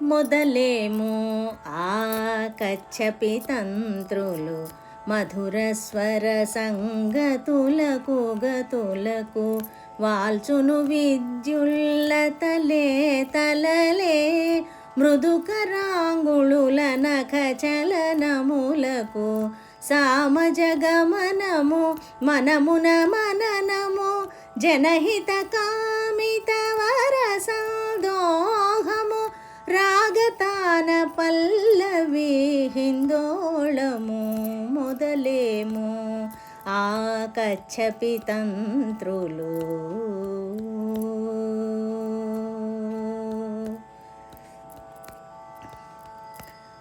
మొదలేమో ఆ కచ్చపి తంత్రులు మధుర స్వర సంగతులకు గతులకు వాల్చును విద్యుల్లతలే తలలే మృదుకరాంగుళుల నఖ చలనములకు సామజగమనము మనమున మననము జనహితకా హిందోళము మొదలేము ఆ కచ్చపి తంత్రులు.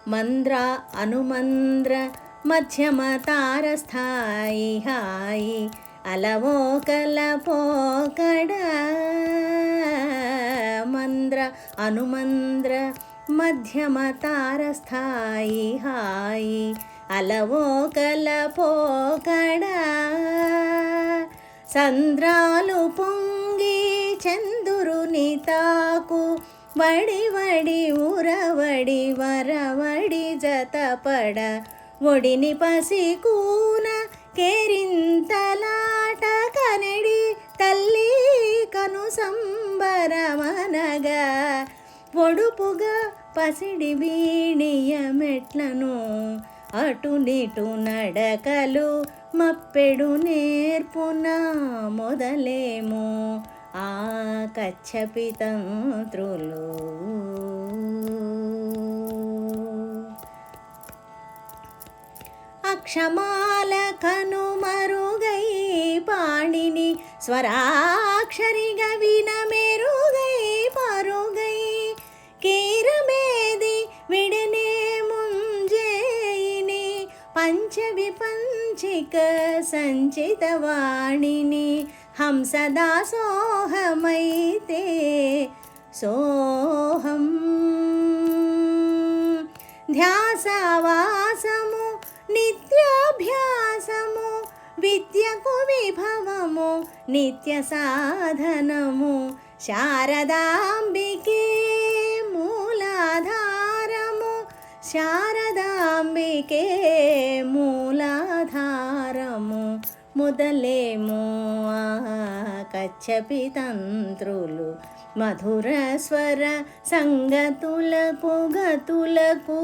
మంద్ర అనుమంద్ర మధ్యమ తారస్థాయి హాయి అలవోకల పోకడ. మంద్ర అనుమంద్ర మధ్యమతారస్థాయి హాయి అలవోకల కలపోకడ సంద్రాలు పొంగి చందురుని తాకు వడి వడి ఉరవడి వరవడి జతపడ ఒడిని పసి కూన పొడుపుగా పసిడి బీణియ మెట్లను అటు నిటు నడకలు మప్పెడు నేర్పున మొదలేమో ఆ కచ్చపితంత్రులు అక్షమాల కనుమరుగై పాణిని స్వరాక్షరిగా వినమెరుగ विपञ्चिकसञ्चितवाणिनि हं सदा सोऽहमैते सोऽहम् ध्यासवासमु नित्याभ्यासमु विद्यकु विभवमु नित्यसाधनमु शारदाम्बिके मूलाधारमु शारदाम्बिके मु మూలాధారము ముదలేమో ఆ కచ్చపి తంత్రులు. మధుర స్వర సంగతులకు గతులకు